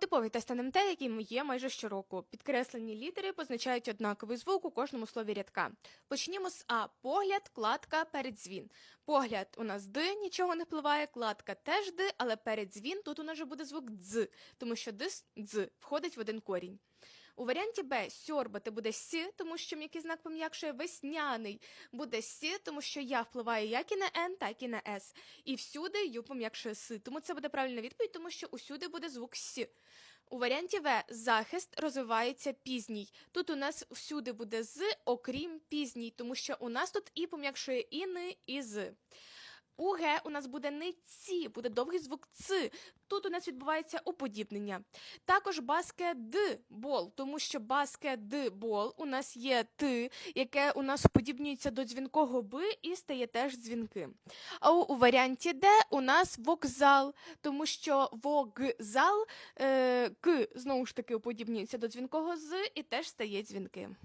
Типовий тест НМТ, який є майже щороку. Підкреслені літери позначають однаковий звук у кожному слові рядка. Почнімо з А. Погляд, кладка, передзвін. Погляд у нас Д, нічого не впливає, кладка теж Д, але передзвін тут у нас вже буде звук Дз, тому що дз, Дз входить в один корінь. У варіанті Б сьорбати буде С, тому що м'який знак пом'якшує весняний. Буде С, тому що я впливає як і на Н, так і на С. І всюди ю пом'якшує С. Тому це буде правильна відповідь, тому що усюди буде звук С. У варіанті В захист розвивається пізній. Тут у нас всюди буде з, окрім пізній, тому що у нас тут і пом'якшує і ни, і з. У Г у нас буде не ці, буде довгий звук ц. Тут у нас відбувається уподібнення. Також баскетбол, тому що баскетбол у нас є т, яке у нас уподібнюється до дзвінкого б і стає теж дзвінким. А у, варіанті Д у нас вокзал, тому що вокзал е, к знову ж таки уподібнюється до дзвінкого з і теж стає дзвінким.